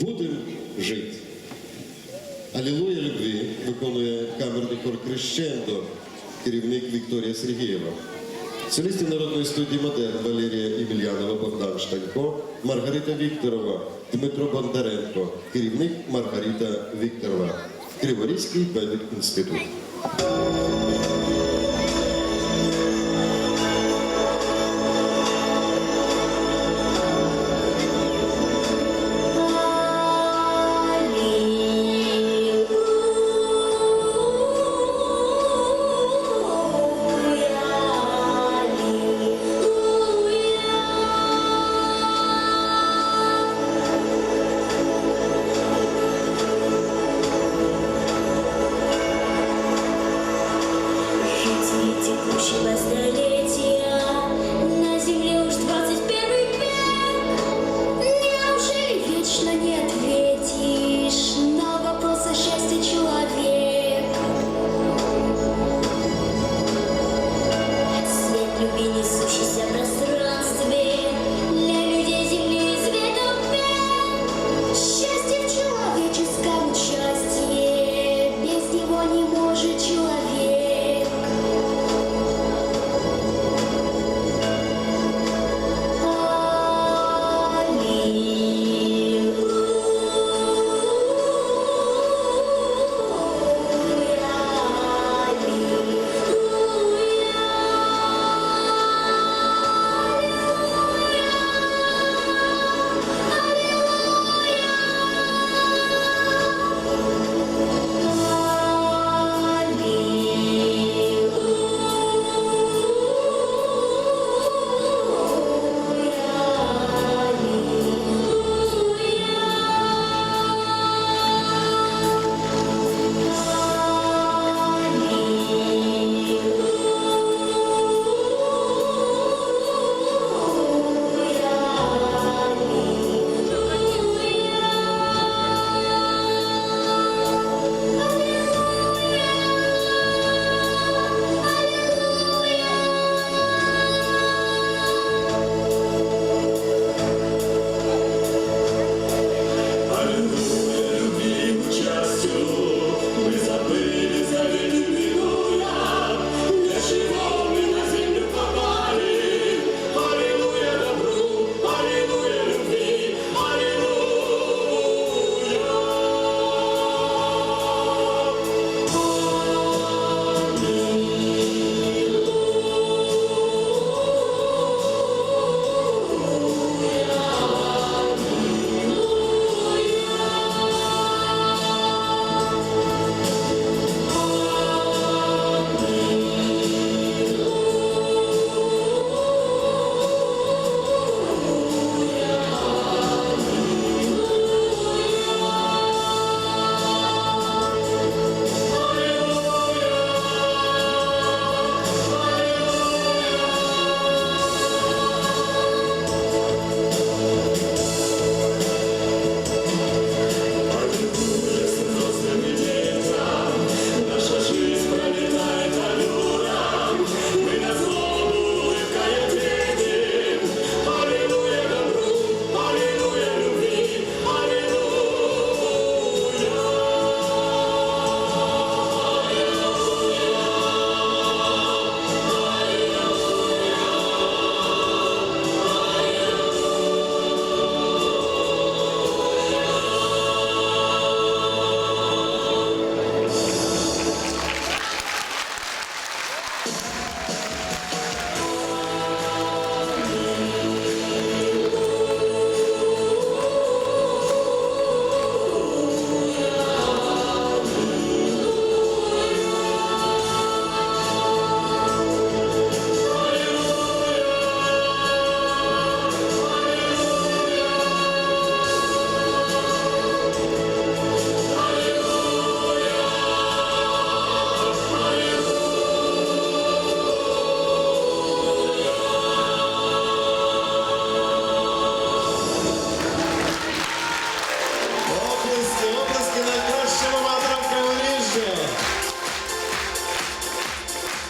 Будем жити. Алілуя любві виконує камерний хор Крещендо, керівник Вікторія Сергієва. Солісти народної студії Модерн Валерія Ємельянова, Богдан Штанько, Маргарита Вікторова, Дмитро Бондаренко, керівник Маргарита Вікторова, Криворізький педик інститут. you.